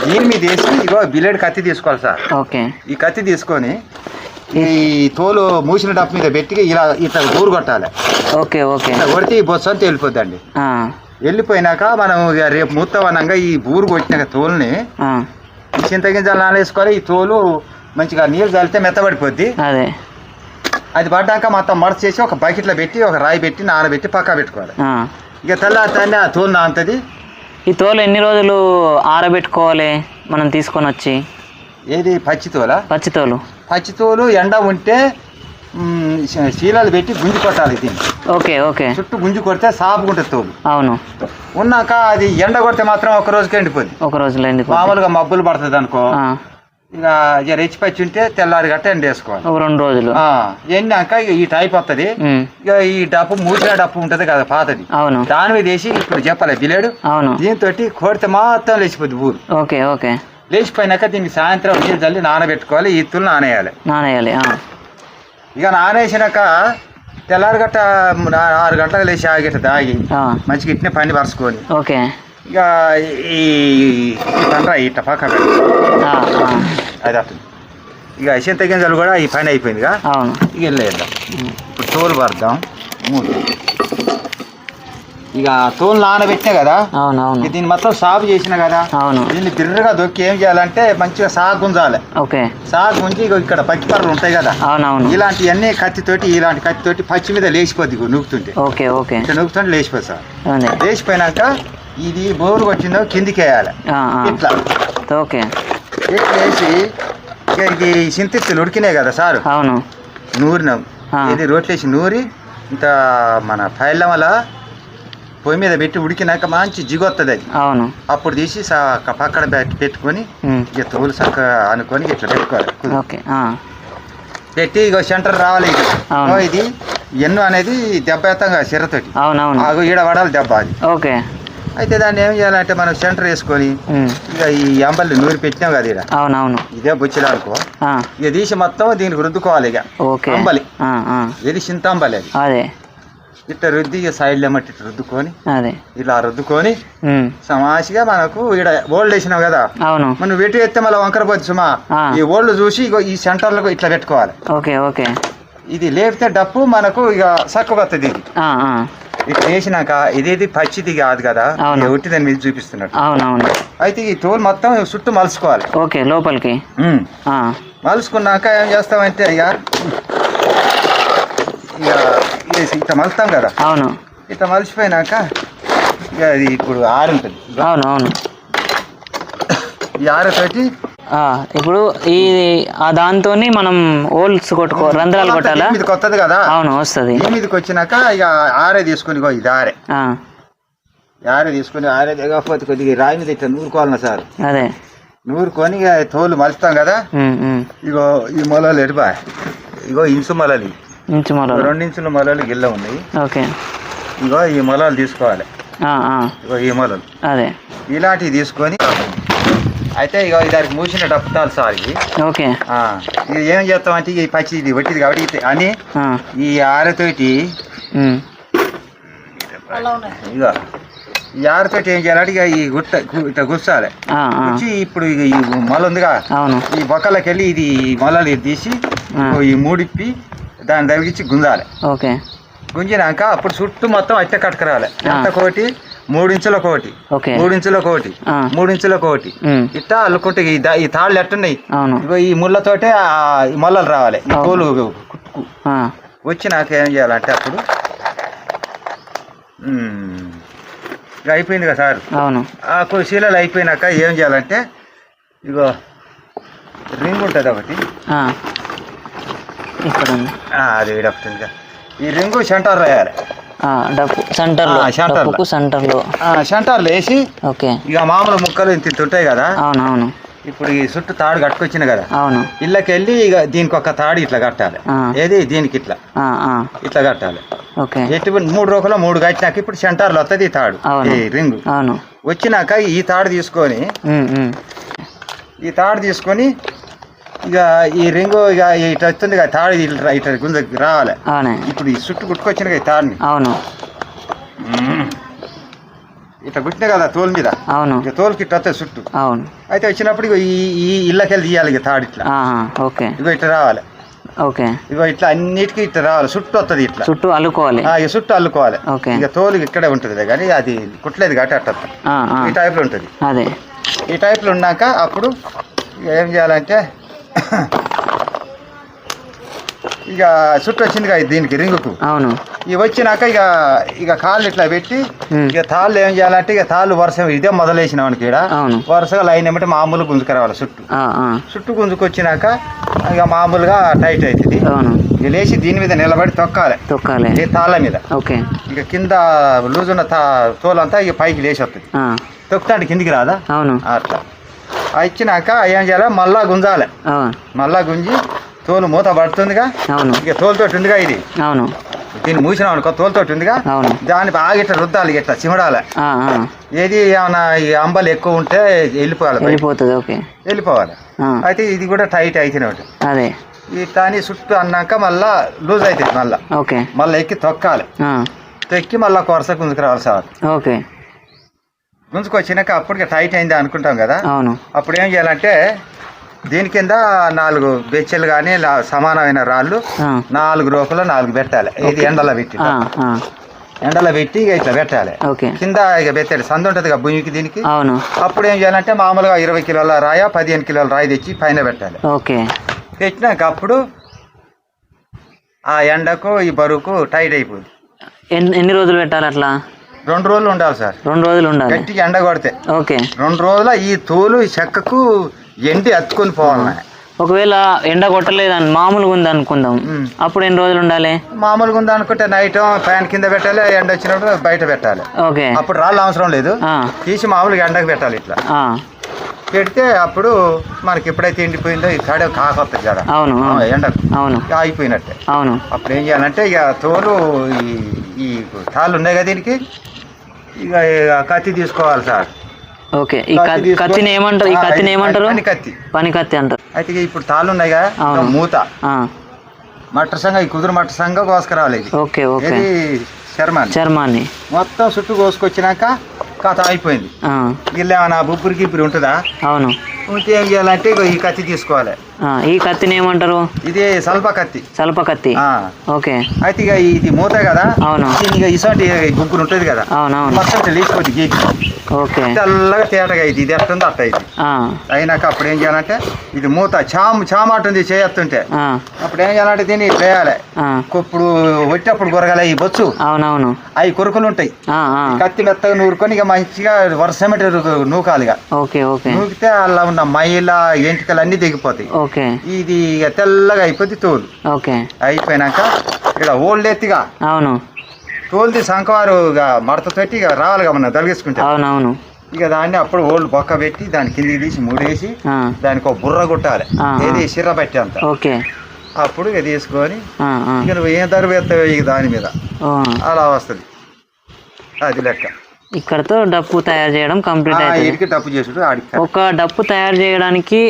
Speaker 2: దీని మీద వేసి ఇగో బిలేడ్ కత్తి తీసుకోవాలి సార్.
Speaker 1: ఓకే.
Speaker 2: ఈ కత్తి తీసుకొని ఈ తోలు మూసిన డప్ప మీద పెట్టి ఇలా ఇట్లా దూరు కొట్టాలి.
Speaker 1: Okay okay.
Speaker 2: కొడితే ఈ బొత్స అంతా వెళ్ళిపోద్దండి. వెళ్ళిపోయినాక మనం రేపు మూత్తం అనగా ఈ బూరు కొట్టిన తోలుని చింతగింజలు నానేసుకోవాలి ఈ తోలు మంచిగా నీళ్ళు చల్లితే మెత్తబడిపోద్ది.
Speaker 1: అదే.
Speaker 2: అది పడ్డాక మొత్తం మడత చేసి ఒక బకెట్లో పెట్టి ఒక రాయి పెట్టి నానబెట్టి పక్కా పెట్టుకోవాలి. ఇక తెల్లారితే ఆ తోలు నానుతుంది
Speaker 1: ఈ తోలు ఎన్ని రోజులు ఆరబెట్టుకోవాలి మనం తీసుకొని వచ్చి?
Speaker 2: ఏది? పచ్చి తోల?
Speaker 1: పచ్చి తోలు.
Speaker 2: పచ్చి తోలు ఎండ ఉంటే శీలాలు పెట్టి గుంజి కొట్టాలి దీన్ని.
Speaker 1: Okay okay.
Speaker 2: చుట్టూ గుంజి కొడితే సాపుకుంటుంది తోలు.
Speaker 1: అవును.
Speaker 2: ఉన్నాక అది ఎండ కొడితే మాత్రం ఒక రోజుకి ఎండిపోద్ది.
Speaker 1: ఒక రోజులో ఎందుకు
Speaker 2: మామూలుగా మబ్బులు పడుతుంది అనుకో. ఇక ఇక రెచ్చిపచ్చి ఉంటే తెల్లారి గట్ట ఎండ వేసుకోవాలి.
Speaker 1: రెండు రోజులు.
Speaker 2: ఎండాక ఈ టైప్ వస్తుంది ఈ డప్పు మూసిన డప్పు ఉంటది కదా పాతది.
Speaker 1: అవును.
Speaker 2: దాని మీద వేసి ఇప్పుడు చెప్పాలి బిలేడు.
Speaker 1: అవును.
Speaker 2: దీంతో కొడితే మాత్రం లేచిపోద్ది ఊరు
Speaker 1: ఓకే ఓకే.
Speaker 2: లేచిపోయినాక దీనికి సాయంత్రం నీళ్ళు చల్లి నానబెట్టుకోవాలి ఈత్తులు నానేయాలి.
Speaker 1: నానేయాలి
Speaker 2: ఇక నానేసినాక తెల్లారి గట్ట ఆరు గంటలకు లేచి ఆగిట దాగి మంచిగా ఇట్నే పని పరుచుకొని
Speaker 1: ఓకే.
Speaker 2: ఇక ఈ పండ్ర
Speaker 1: ఆ, ఆ,
Speaker 2: అది అట్లా. ఇక అసంత గింజలు కూడా ఈ పని అయిపోయిందిగా
Speaker 1: అవును.
Speaker 2: ఇక వెళ్ళేద్దాం. ఇప్పుడు తోలు పడదాం. మూడు ఇక తోలు నానబెట్టినా కదా?
Speaker 1: అవును అవును
Speaker 2: ఇక దీన్ని మొత్తం సాగు చేసిన కదా?
Speaker 1: అవును.
Speaker 2: దీన్ని బిర్రగా దొక్కి ఏం చేయాలంటే మంచిగా సాగు గుంజాలి.
Speaker 1: ఓకే.
Speaker 2: సాగు గుంజి ఇక్కడ పచ్చి పర్రలు ఉంటాయి కదా?
Speaker 1: అవునవును.
Speaker 2: ఇలాంటివన్నీ కత్తితోటి ఇలాంటి కత్తితోటి పచ్చి మీద లేచిపోద్ది నూకుతుంటే.
Speaker 1: Okay okay.
Speaker 2: నూకుతుంటే లేచిపోతుంది సార్. లేచిపోయినాక ఇది బోరు కొట్టిందో కిందికి వేయాలి. ఇట్లా.
Speaker 1: ఓకే.
Speaker 2: ఇట్లా వేసి ఇది సింతిత్తులు ఉడికినాయి కదా సార్?
Speaker 1: అవును.
Speaker 2: నూరినాం. ఇది రోట్లేసి నూరి ఇంత మన పైళ్ళ వల్ల పొయ్యి మీద పెట్టి ఉడికినాక మంచి జిగొస్తుంది అది.
Speaker 1: అవును.
Speaker 2: అప్పుడు తీసి పక్కన పెట్టి పెట్టుకొని ఇక తోలు సక్క అనుకొని ఇట్లా పెట్టుకోవాలి.
Speaker 1: ఓకే
Speaker 2: పెట్టి ఇక సెంటర్ రావాలి ఇది
Speaker 1: అవును.
Speaker 2: ఓ ఇది ఎన్ను అనేది దెబ్బ ఎత్తాం కదా సిర్రతోటి
Speaker 1: అవునవును
Speaker 2: ఈడ పడాలి దెబ్బ అది.
Speaker 1: ఓకే.
Speaker 2: అయితే దాన్ని ఏం చేయాలంటే మనం సెంటర్ వేసుకొని ఇక ఈ అంబల్ని నూరి పెట్టినాం కదా ఇక
Speaker 1: అవునవును.
Speaker 2: ఇదే బుచ్చిలా అనుకో. ఇక తీసి మొత్తం దీనికి రుద్దుకోవాలి ఇక.
Speaker 1: ఓకే.
Speaker 2: అంబలి. ఇది చింత అంబలి అది.
Speaker 1: అదే.
Speaker 2: ఇట్లా రుద్ది ఇక సైడ్లో మట్టి ఇట్లా రుద్దుకొని
Speaker 1: అదే.
Speaker 2: ఇలా రుద్దుకొని సమాసిగా మనకు ఇక్కడ ఓల్డ్ వేసినాం కదా.
Speaker 1: అవును.
Speaker 2: మనం వెటు ఎత్తే మళ్ళీ వంకర పోతుంది సుమా. ఈ ఓల్డ్ చూసి ఇగో ఈ సెంటర్లో ఇట్లా పెట్టుకోవాలి.
Speaker 1: Okay okay.
Speaker 2: ఇది లేపితే డప్పు మనకు ఇక సక్కువ వస్తుంది ఇది వేసినాక ఇదేది పచ్చిది కాదు కదా?
Speaker 1: అవును.
Speaker 2: ఒట్టి దాని మీద చూపిస్తున్నాడు
Speaker 1: అవునవును.
Speaker 2: అయితే ఈ తోలు మొత్తం చుట్టూ మలుచుకోవాలి.
Speaker 1: ఓకే లోపలికి.
Speaker 2: ఉమ్.
Speaker 1: ఆ,
Speaker 2: మలుచుకున్నాక ఏం చేస్తామంటే ఇక ఇక ఇది ఇట్లా మలుస్తాం కదా?
Speaker 1: అవును.
Speaker 2: ఇట్లా మలిచిపోయినాక ఇక అది ఇప్పుడు ఆరుంటుంది.
Speaker 1: అవును అవును.
Speaker 2: ఈ ఆరతోటి
Speaker 1: ఇప్పుడు ఈ ఆ దాంతో మనం హోల్స్ కొట్టుకో రంధ్రాలు కొట్టాలా?
Speaker 2: ఇది కొత్తది కదా?
Speaker 1: అవును వస్తుంది.
Speaker 2: మీదకి వచ్చినాక ఇక ఆరే తీసుకుని ఇది ఆరే. ఆరే తీసుకుని ఆరే దిగకపోతే కొద్దిగా రాయి మీద ఇట్లా నూరుకోవాలన్నా సార్.
Speaker 1: అదే.
Speaker 2: నూరుకొని ఇక తోలు మలుస్తాం కదా. ఇగో ఈ మొలలు ఎడిపా ఇగో ఇంచు మొలలు.
Speaker 1: ఇంచు మొదలు
Speaker 2: రెండు ఇంచుల మొలలు గిల్ల ఉన్నాయి.
Speaker 1: ఓకే.
Speaker 2: ఇగో ఈ మొలలు తీసుకోవాలి. ఇగో ఈ మొలలు.
Speaker 1: అదే.
Speaker 2: ఇలాంటివి తీసుకొని అయితే ఇక దానికి మూసిన డప్పుతాలు సార్ ఇవి.
Speaker 1: ఓకే.
Speaker 2: ఇది ఏం చేస్తామంటే ఈ పచ్చి ఇది వట్టిది కాబట్టి ఇది అని ఈ ఆరతోటి ఇక ఈ ఆరతోటి ఏం చేయాలంటే ఇక ఈ గుట్ట గు- ఇట్లా గుచ్చాలి
Speaker 1: ఆ, ఆ,
Speaker 2: గుచ్చి ఇప్పుడు ఇక ఈ మొల ఉందిగా ఈ బొక్కలకి వెళ్ళి ఇది మొలలు ఇది తీసి ఈ మూడిప్పి దాన్ని తగిలిచ్చి గుంజాలి.
Speaker 1: ఓకే.
Speaker 2: గుంజినాక అప్పుడు చుట్టూ మొత్తం అట్టే కట్టుకురావాలి. ఎంత కోటి మూడించుల కోటి
Speaker 1: ఓకే.
Speaker 2: మూడించుల కోటి
Speaker 1: ఆ.
Speaker 2: మూడించుల కోటి
Speaker 1: ఉమ్,
Speaker 2: ఇట్టా అల్లుకుంటే ఈ తాళ్ళు ఎట్టున్నాయి? ఇగో ఈ ముళ్ళతోటే ఆ ఈ మొలలు రావాలి. ఈ. కోలు కుట్టుకు వచ్చి నాకు ఏం చేయాలంటే అప్పుడు ఇక అయిపోయింది కదా సార్?
Speaker 1: అవును.
Speaker 2: ఆ శీలలు అయిపోయినాక ఏం చేయాలంటే ఇగో రింగ్ ఉంటుంది ఒకటి.
Speaker 1: ఇక్కడ
Speaker 2: అది ఒకటి. ఈ రింగు సెంటర్ వేయాలి.
Speaker 1: ఆ, డప్పు. సెంటర్లో.
Speaker 2: సెంటర్లో.
Speaker 1: డప్పుకు సెంటర్లో.
Speaker 2: వేసి
Speaker 1: ఓకే.
Speaker 2: ఇక మామూలు ముక్కలు ఇంత ఇంత ఉంటాయి కదా?
Speaker 1: అవును అవును
Speaker 2: ఇప్పుడు ఈ చుట్టూ తాడు కట్టుకొచ్చిన కదా?
Speaker 1: అవును.
Speaker 2: ఇళ్ళకి వెళ్ళి ఇక దీనికి ఒక తాడు ఇట్లా కట్టాలి. ఏది? దీనికి ఇట్లా. ఇట్లా కట్టాలి.
Speaker 1: ఓకే.
Speaker 2: ఎటు మూడు రోజులు మూడు కట్టినాక ఇప్పుడు సెంటర్లో వస్తుంది ఈ తాడు. ఈ రింగు.
Speaker 1: అవును.
Speaker 2: వచ్చినాక ఈ తాడు తీసుకొని ఈ తాడు తీసుకొని ఇక ఈ రింగు ఇక ఇట్లా వస్తుంది కదా తాడు ఇట్లా ఇట్లా గుంజ రావాలి.
Speaker 1: అవునే.
Speaker 2: ఇప్పుడు ఈ చుట్టూ కుట్టుకొచ్చిన కదా ఈ తాడుని.
Speaker 1: అవును.
Speaker 2: ఇట్లా కుట్టిన కదా తోలు మీద?
Speaker 1: అవును.
Speaker 2: ఇక తోలుకి ఇట్లా వస్తుంది చుట్టూ.
Speaker 1: అవును.
Speaker 2: అయితే వచ్చినప్పుడు ఇగో ఈ ఈ ఇళ్ళకెళ్ళి తీయాలి ఇక తాడు ఇట్లా.
Speaker 1: ఆహా, ఓకే.
Speaker 2: ఇగో ఇట్లా రావాలి.
Speaker 1: ఓకే.
Speaker 2: ఇగో ఇట్లా అన్నిటికీ ఇట్లా రావాలి. చుట్టూ వస్తుంది ఇట్లా.
Speaker 1: చుట్టూ అల్లుకోవాలి.
Speaker 2: ఆ, ఇక చుట్టూ అల్లుకోవాలి.
Speaker 1: ఓకే.
Speaker 2: ఇక తోలు ఇక్కడే ఉంటుంది కానీ అది కుట్టలేదు కాబట్టి అట్ట వస్తుంది.
Speaker 1: ఆ, ఆ,
Speaker 2: ఈ టైప్లో ఉంటుంది.
Speaker 1: అదే.
Speaker 2: ఈ టైప్లో ఉన్నాక అప్పుడు ఇక ఏం చేయాలంటే ఇక చుట్టూ వచ్చింది కదా దీనికి రింగుకు.
Speaker 1: అవును.
Speaker 2: ఇక వచ్చినాక ఇక ఇక కాళ్ళు ఇట్లా పెట్టి ఇక తాళ్ళు ఏం చేయాలంటే ఇక తాళ్ళు వరుస ఇదే మొదలేసిన వానికి ఇక్కడ
Speaker 1: అవును.
Speaker 2: వరుసగా లైన్ ఏమంటే మామూలు గుంజుకురావాలి చుట్టూ. చుట్టూ గుంజుకొచ్చినాక ఇక మామూలుగా టైట్ అవుతుంది
Speaker 1: అవును.
Speaker 2: ఇక లేచి దీని మీద నిలబడి తొక్కాలి.
Speaker 1: తొక్కాలి.
Speaker 2: ఈ తాళ్ళ మీద.
Speaker 1: ఓకే.
Speaker 2: ఇక కింద లూజ్ ఉన్న తా తోలంతా ఇక పైకి లేచి వస్తుంది తొక్కుతాంటే కిందికి రాదా?
Speaker 1: అవును.
Speaker 2: అట్లా. ఆ ఇచ్చినాక ఏం చేయాలి మళ్ళా గుంజాలి. మళ్ళా గుంజి తోలు మూత పడుతుందిగా.
Speaker 1: అవును.
Speaker 2: ఇక తోలుతోటి ఉందిగా ఇది.
Speaker 1: అవును.
Speaker 2: దీన్ని మూసినాం అనుకో తోలుతోటి ఉందిగా
Speaker 1: అవును.
Speaker 2: దాన్ని బాగా ఇట్లా రుద్దాలి ఇట్లా చిమడాలి. ఏది ఏమైనా ఈ అంబలు ఎక్కువ ఉంటే వెళ్ళిపోవాలి.
Speaker 1: వెళ్ళిపోతుంది ఓకే.
Speaker 2: వెళ్ళిపోవాలి. అయితే ఇది కూడా టైట్ అయితేనే ఉంటుంది
Speaker 1: అదే.
Speaker 2: ఈ తాని చుట్టూ అన్నాక మళ్ళా లూజ్ అవుతుంది మళ్ళా.
Speaker 1: ఓకే.
Speaker 2: మళ్ళీ ఎక్కి తొక్కాలి. తొక్కి మళ్ళీ కొరస గుంజుకురావాలి సార్.
Speaker 1: ఓకే.
Speaker 2: గుంజుకొచ్చినాక అప్పటికి టైట్ అయింది అనుకుంటాం కదా?
Speaker 1: అవును.
Speaker 2: అప్పుడు ఏం చేయాలంటే దీని కింద నాలుగు బెచ్చెలు కానీ సమానమైన రాళ్ళు నాలుగు రూపాయలు నాలుగు పెట్టాలి. ఇది ఎండలో పెట్టి ఎండలో పెట్టి ఇక ఇట్లా పెట్టాలి.
Speaker 1: ఓకే.
Speaker 2: కింద ఇక పెట్టాలి. సందు ఉంటుంది కదా భూమికి దీనికి?
Speaker 1: అవును.
Speaker 2: అప్పుడు ఏం చేయాలంటే మామూలుగా ఇరవై కిలోల రాయ పదిహేను కిలోల రాయి తెచ్చి పైన పెట్టాలి.
Speaker 1: ఓకే.
Speaker 2: పెట్టినాక అప్పుడు ఆ ఎండకు ఈ బరువుకు టైట్ అయిపోతుంది
Speaker 1: ఎన్ని ఎన్ని రోజులు పెట్టాలి అట్లా?
Speaker 2: రెండు రోజులు ఉండాలి సార్.
Speaker 1: రెండు రోజులు ఉండాలి.
Speaker 2: గట్టిగా ఎండ కొడితే.
Speaker 1: ఓకే.
Speaker 2: రెండు రోజుల ఈ తోలు ఈ చెక్కకు ఎండి అతుకొని పోవాలి
Speaker 1: ఒకవేళ ఎండ కొట్టలేదని మామూలుగా ఉంది అనుకుందాం. అప్పుడు ఎన్ని రోజులు ఉండాలి?
Speaker 2: మామూలుగా ఉంది అనుకుంటే నైట్ ఫ్యాన్ కింద పెట్టాలి ఎండ వచ్చినప్పుడు బయట పెట్టాలి.
Speaker 1: ఓకే.
Speaker 2: అప్పుడు రాళ్ళు అవసరం లేదు. తీసి మామూలుగా ఎండకు పెట్టాలి ఇట్లా. పెడితే అప్పుడు మనకి ఎప్పుడైతే ఎండిపోయిందో ఈ కాడే కాకొస్తుంది కదా
Speaker 1: అవును
Speaker 2: ఎండకు.
Speaker 1: అవును.
Speaker 2: ఆగిపోయినట్టే
Speaker 1: అవును.
Speaker 2: అప్పుడు ఏం చేయాలంటే ఇక తోలు ఈ ఈ తాళ్ళు ఉన్నాయి కదా దీనికి? ఇక ఇక కత్తి తీసుకోవాలి సార్.
Speaker 1: ఓకే ఈ కత్తిని ఏమంటారు? ఈ కత్తిని ఏమంటారు?
Speaker 2: పని కత్తి.
Speaker 1: పని కత్తి అంటారు.
Speaker 2: అయితే ఇక ఇప్పుడు తాళ్ళు ఉన్నాయి కదా. ఇక మూత.
Speaker 1: ఆ,
Speaker 2: మట్ట సంఘ ఈ కుదురు మట్ట సంఘ కోసుకురావాలి
Speaker 1: ఓకే ఓకే.
Speaker 2: చర్మాన్ని.
Speaker 1: చర్మాన్ని.
Speaker 2: మొత్తం చుట్టూ కోసుకొచ్చినాక కథ అయిపోయింది.
Speaker 1: ఆ,
Speaker 2: వీళ్ళు ఏమైనా బుబ్బురి గిబ్బురి ఉంటుందా?
Speaker 1: అవును.
Speaker 2: ఉంటే ఏం చేయాలంటే ఈ కత్తి తీసుకోవాలి.
Speaker 1: ఈ కత్తిని ఏమంటారు?
Speaker 2: ఇది సల్ప కత్తి.
Speaker 1: సల్ప కత్తి.
Speaker 2: ఆ.
Speaker 1: ఓకే.
Speaker 2: అయితే ఇక ఇది మూత కదా?
Speaker 1: అవును.
Speaker 2: ఇక ఇసోటి బుబ్బురు ఉంటుంది కదా?
Speaker 1: అవును అవును
Speaker 2: మొత్తం ఇట్లా లేచిపోద్ది గీకి.
Speaker 1: ఓకే.
Speaker 2: తెల్లగా తేటగా అయింది. ఇది ఎట్టుంది అట్ట ఇది అయినాక అప్పుడు ఏం చేయాలంటే ఇది మూత చాము చామాట ఉంది చేయొత్తుంటే అప్పుడు ఏం చేయాలంటే దీన్ని
Speaker 1: ఆ,
Speaker 2: ఇప్పుడు వచ్చేప్పుడు కొరగాలి ఈ బొచ్చు.
Speaker 1: అవునవును.
Speaker 2: అవి కొరుకులు ఉంటాయి. కత్తి మెత్తగా నూరుకొని ఇక మంచిగా వరుస నూకాలి ఇక
Speaker 1: ఓకే ఓకే.
Speaker 2: నూకితే అలా ఉన్న మైల ఎంటికలు అన్నీ దిగిపోతాయి
Speaker 1: ఓకే.
Speaker 2: ఇది ఇక తెల్లగా అయిపోద్ది తోలు.
Speaker 1: ఓకే.
Speaker 2: అయిపోయినాక ఇక్కడ ఓల్డ్ ఎత్తిగా
Speaker 1: అవును.
Speaker 2: తోలుది సంకవారు ఇక మడత పెట్టి ఇక రావాలిగా మనం తలిగేసుకుంటే.
Speaker 1: అవునవును.
Speaker 2: ఇక దాన్ని అప్పుడు ఓల్డ్ బొక్క పెట్టి దాని కిందికి తీసి ముడేసి
Speaker 1: ఆ,
Speaker 2: దానికి ఒక బుర్ర కొట్టాలి.
Speaker 1: ఆ, ఆ.
Speaker 2: ఏది సిర్ర పట్టి అంత
Speaker 1: ఓకే.
Speaker 2: అప్పుడు ఇక తీసుకొని
Speaker 1: ఆ, ఆ,
Speaker 2: ఇక నువ్వు ఏం ధర వేస్తావు ఇక దాని మీద.
Speaker 1: ఓ,
Speaker 2: అలా వస్తుంది. అది లెక్క.
Speaker 1: ఇక్కడతో డప్పు తయారు చేయడం కంప్లీట్ అవుతుంది
Speaker 2: ఇడికి తప్పు చేసుడు ఆడికి.
Speaker 1: ఒక డప్పు తయారు చేయడానికి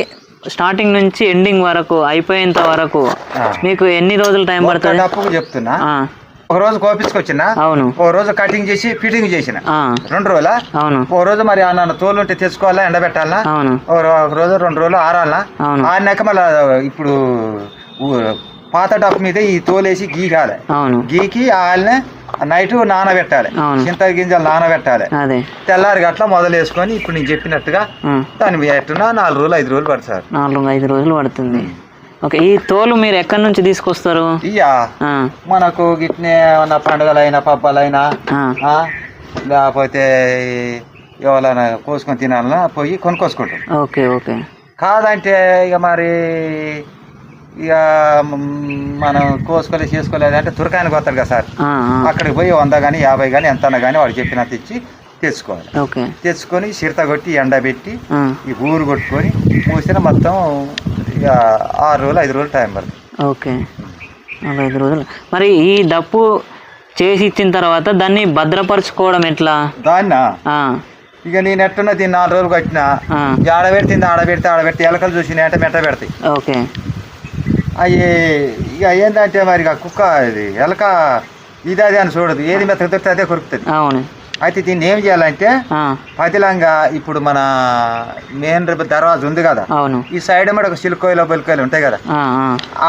Speaker 1: స్టార్టింగ్ నుంచి ఎండింగ్ వరకు అయిపోయేంత వరకు. మీకు ఎన్ని రోజులు టైం పడుతుంది?
Speaker 2: డప్పుకు చెప్తున్నా. ఒక రోజు కోపించుకొచ్చిన
Speaker 1: అవును.
Speaker 2: ఒక రోజు కటింగ్ చేసి ఫిట్టింగ్ చేసిన. రెండు రోజుల?
Speaker 1: అవును.
Speaker 2: ఒక రోజు మరి అన్న తోలు ఉంటే తెచ్చుకోవాలా ఎండబెట్టాలా?
Speaker 1: అవును.
Speaker 2: ఒక రోజు రెండు రోజులు ఆరాలా?
Speaker 1: అవును.
Speaker 2: ఆడినాక మళ్ళీ ఇప్పుడు పాత డప్పు మీద ఈ తోలేసి గీకాలి
Speaker 1: అవును.
Speaker 2: గీకి ఆళ్ళనే నైట్ నానబెట్టాలి. చింత గింజలు నానబెట్టాలి తెల్లారి గట్ల మొదలు వేసుకొని ఇప్పుడు నేను చెప్పినట్టుగా దాని ఎట్టున్నా నాలుగు రోజులు ఐదు రోజులు పడుతుంది సార్.
Speaker 1: నాలుగు ఐదు రోజులు పడుతుంది. ఓకే ఈ తోలు మీరు ఎక్కడి నుంచి తీసుకొస్తారు?
Speaker 2: ఇయ్యా. మనకు గిట్నే ఏమన్నా పండుగలైనా పబ్బాలైనా లేకపోతే ఎవరైనా కోసుకొని తినాలన్నా పోయి కొనుక్కోసుకుంటాం
Speaker 1: ఓకే ఓకే.
Speaker 2: కాదంటే ఇక మరి ఇక మనం కోసుకోలేదు చేసుకోలేదు అంటే తురకాయనికి వస్తాడు కదా సార్. అక్కడికి పోయి వంద కానీ యాభై కానీ ఎంత కానీ వాడు చెప్పినంత ఇచ్చి తెచ్చుకోవాలి.
Speaker 1: ఓకే.
Speaker 2: తెచ్చుకొని చిరత కొట్టి ఎండబెట్టి ఈ ఊరు కొట్టుకొని మూసిన మొత్తం ఇక ఆరు రోజులు ఐదు రోజులు టైం పడుతుంది.
Speaker 1: ఓకే. ఐదు రోజులు. మరి ఈ డప్పు చేసి ఇచ్చిన తర్వాత దాన్ని భద్రపరచుకోవడం ఎట్లా?
Speaker 2: దాన్న? ఇక నేను ఎట్టున్నా దీన్ని నాలుగు రోజులు కట్టినా ఆడబెడితే ఆడబెడితే ఆడబెడితే ఎలకలు చూసినాయి అంటే మెట్ట పెడతాయి.
Speaker 1: ఓకే.
Speaker 2: అవి ఇక ఏంటంటే మరి ఇక కుక్క ఇది ఎలక ఇది అది అని చూడదు. ఏది మెత్తగా దొరికితే అదే కొరుకుతుంది.
Speaker 1: అవును.
Speaker 2: అయితే దీన్ని ఏం చేయాలంటే పదిలంగా ఇప్పుడు మన మెయిన్ దర్వాజా ఉంది కదా ఈ సైడ్ మీద ఒక సిల్కోయిలో బొలికోయిలు ఉంటాయి కదా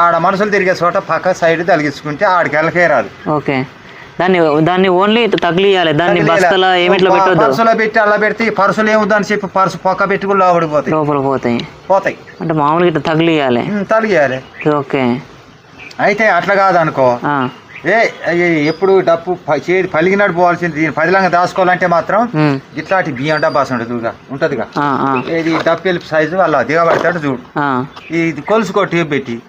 Speaker 2: ఆడ మనుషులు తిరిగే చోట పక్క సైడ్ తలిగించుకుంటే ఆడికి ఎలకే రాదు.
Speaker 1: ఓకే. దాన్ని దాన్ని ఓన్లీ తగిలియాలి దాన్ని బస్తల ఏమిట్లో పెట్టొద్దు?
Speaker 2: పర్సులో పెట్టి అలా పెడితే పర్సులు ఏముందని చెప్పి పర్సు పక్క పెట్టి కూడా లోపడిపోతాయి
Speaker 1: లోపల పోతాయి.
Speaker 2: పోతాయి.
Speaker 1: అంటే మామూలుగా ఇట్లా తగిలియాలి.
Speaker 2: తలిగేయాలి
Speaker 1: ఓకే.
Speaker 2: అయితే అట్లా కాదనుకో ఏ ఎప్పుడు డప్పు ప- చేతి పలిగినట్టు పోవాల్సింది. దీన్ని పదిలంగా దాచుకోవాలంటే మాత్రం ఇట్లాంటి బియ్యం డబ్బాస్ ఉంటుందిగా. ఉంటుందిగా ఇది డప్పెలుపు సైజు అలా దిగబడతాడు చూడు. ఇది కొలుసుకో టేప్ పెట్టి.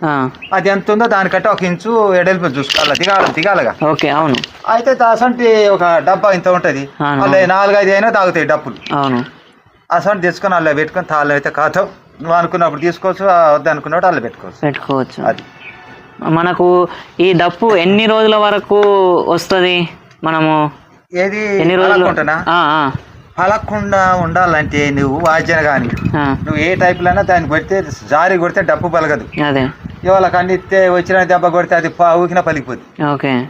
Speaker 2: అది ఎంత ఉందో దానికంటే ఒక ఇంచు ఎడల్పు చూసుకోవాలి దిగాలి దిగాలగా.
Speaker 1: ఓకే అవును.
Speaker 2: అయితే దాసంటి ఒక డబ్బా ఇంత ఉంటది. అలా నాలుగైదు అయినా తాగుతాయి డప్పులు.
Speaker 1: అవును.
Speaker 2: సౌండ్ తెచ్చుకొని అలా పెట్టుకొని తాళ్ళు అయితే కాతావు నువ్వు అనుకున్నప్పుడు తీసుకోవచ్చు ఆ వద్దు అనుకున్నప్పుడు అలా పెట్టుకోవచ్చు.
Speaker 1: పెట్టుకోవచ్చు.
Speaker 2: అది.
Speaker 1: మనకు ఈ డప్పు ఎన్ని రోజుల వరకు వస్తుంది మనము?
Speaker 2: ఏది
Speaker 1: ఎన్ని రోజులు?
Speaker 2: పలకుండా ఉండాలంటే నువ్వు వాద్యం కానీ నువ్వు ఏ టైపులో అయినా దాన్ని కొడితే జారి కొడితే డప్పు పలగదు
Speaker 1: అదే.
Speaker 2: ఇవాళ కండిస్తే వచ్చిన దెబ్బ కొడితే అది పా- ఊకిన పలికిపోద్ది.
Speaker 1: ఓకే.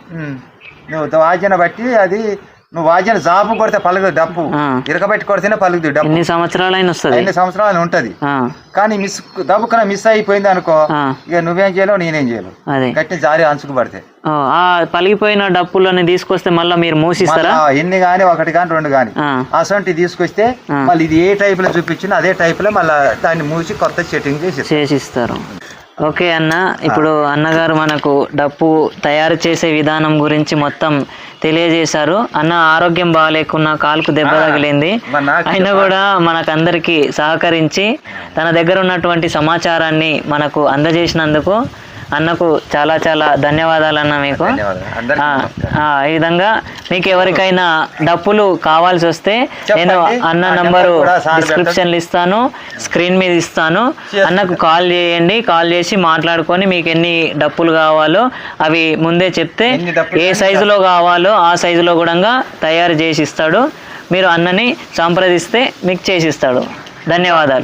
Speaker 2: నువ్వు వాద్యన బట్టి అది నువ్వు వాద్యన జాపు కొడితే పలగదు డప్పు. ఇరకబెట్టి కొడితేనే పలుకుతుంది డప్పు.
Speaker 1: ఎన్ని సంవత్సరాలైనా వస్తుంది.
Speaker 2: ఎన్ని సంవత్సరాలు ఉంటది. కానీ మిస్ దబ్బుకన మిస్ అయిపోయింది అనుకో ఇక నువ్వేం చేయలేవు నేనేం చేయలేవు.
Speaker 1: అదే.
Speaker 2: గట్టి జారి అంచుకు పడితే
Speaker 1: ఆ పలిగిపోయిన డప్పులని తీసుకొస్తే మళ్ళీ మీరు మూసిస్తారా?
Speaker 2: ఎన్ని కానీ ఒకటి కానీ రెండు
Speaker 1: ఆ,
Speaker 2: అసొంటి తీసుకొస్తే. మళ్ళీ ఇది ఏ టైప్లో చూపించినా అదే టైప్లో మళ్ళీ దాన్ని మూసి కొత్త సెట్టింగ్ చేసి
Speaker 1: చేసిస్తారు. ఓకే అన్న. ఇప్పుడు అన్నగారు మనకు డప్పు తయారు చేసే విధానం గురించి మొత్తం తెలియజేశారు. అన్న ఆరోగ్యం బాగాలేకున్నా కాలుకు దెబ్బ తగిలింది. అయినా కూడా మనకందరికీ సహకరించి తన దగ్గర ఉన్నటువంటి సమాచారాన్ని మనకు అందజేసినందుకు అన్నకు చాలా చాలా ధన్యవాదాలు అన్న మీకు. ఈ విధంగా మీకు ఎవరికైనా డప్పులు కావాల్సి వస్తే నేను. అన్న నంబరు డిస్క్రిప్షన్లో ఇస్తాను స్క్రీన్ మీద ఇస్తాను. అన్నకు కాల్ చేయండి కాల్ చేసి మాట్లాడుకొని మీకు ఎన్ని డప్పులు కావాలో అవి ముందే చెప్తే ఏ సైజులో కావాలో ఆ సైజులో కూడా తయారు చేసి ఇస్తాడు. మీరు అన్నని సంప్రదిస్తే మీకు చేసి ఇస్తాడు. ధన్యవాదాలు.